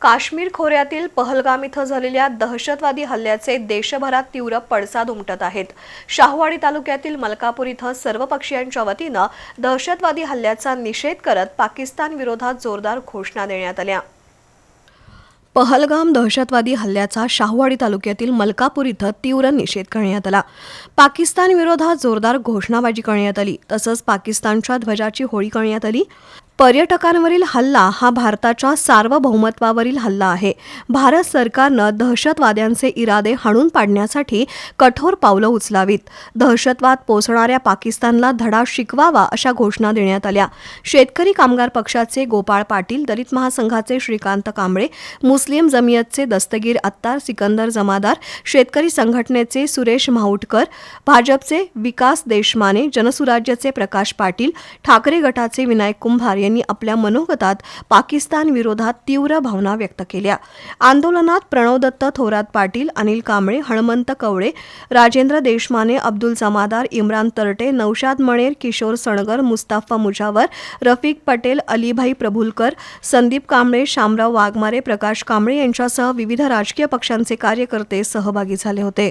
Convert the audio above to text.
काश्मीर खोऱ्यातील पहलगाम इथं झालेल्या दहशतवादी हल्ल्याचे देशभरात तीव्र पडसाद उमटत आहेत. शाहूवाडी तालुक्यातील मलकापूर इथं सर्व पक्षीयांच्या वतीनं दहशतवादी हल्ल्याचा निषेध करत पाकिस्तान विरोधात जोरदार घोषणा देण्यात आल्या. पहलगाम दहशतवादी हल्ल्याचा शाहूवाडी तालुक्यातील मलकापूर इथं तीव्र निषेध करण्यात आला. पाकिस्तान विरोधात जोरदार घोषणाबाजी करण्यात आली. तसंच पाकिस्तानच्या ध्वजाची होळी करण्यात आली. पर्यटकांवरील हल्ला हा भारताच्या सार्वभौमत्वावरील हल्ला आहे. भारत सरकारनं दहशतवाद्यांचे इरादे हाणून पाडण्यासाठी कठोर पावलं उचलावीत. दहशतवाद पोचणाऱ्या पाकिस्तानला धडा शिकवावा अशा घोषणा देण्यात आल्या. शेतकरी कामगार पक्षाचे गोपाळ पाटील दलित महासंघाचे श्रीकांत कांबळे मुस्लिम जमियतचे दस्तगीर अत्तार सिकंदर जमादार शेतकरी संघटनेचे सुरेश माहुटकर भाजपचे विकास देशमाने जनसुराज्याचे प्रकाश पाटील ठाकरे गटाचे विनायक कुंभार यांनी आपल्या मनोगतात पाकिस्तान विरोधात तीव्र भावना व्यक्त केल्या. आंदोलनात प्रणवदत्त थोरात पाटील अनिल कांबळे हणमंत कवळे राजेंद्र देशमाने अब्दुल जमादार इम्रान तरटे नौशाद मणेर किशोर सणगर मुस्ताफा मुजावर रफिक पटेल अलीभाई प्रभुलकर संदीप कांबळे शामराव वाघमारे प्रकाश कांबळे यांच्यासह विविध राजकीय पक्षांचे कार्यकर्ते सहभागी झाले होते.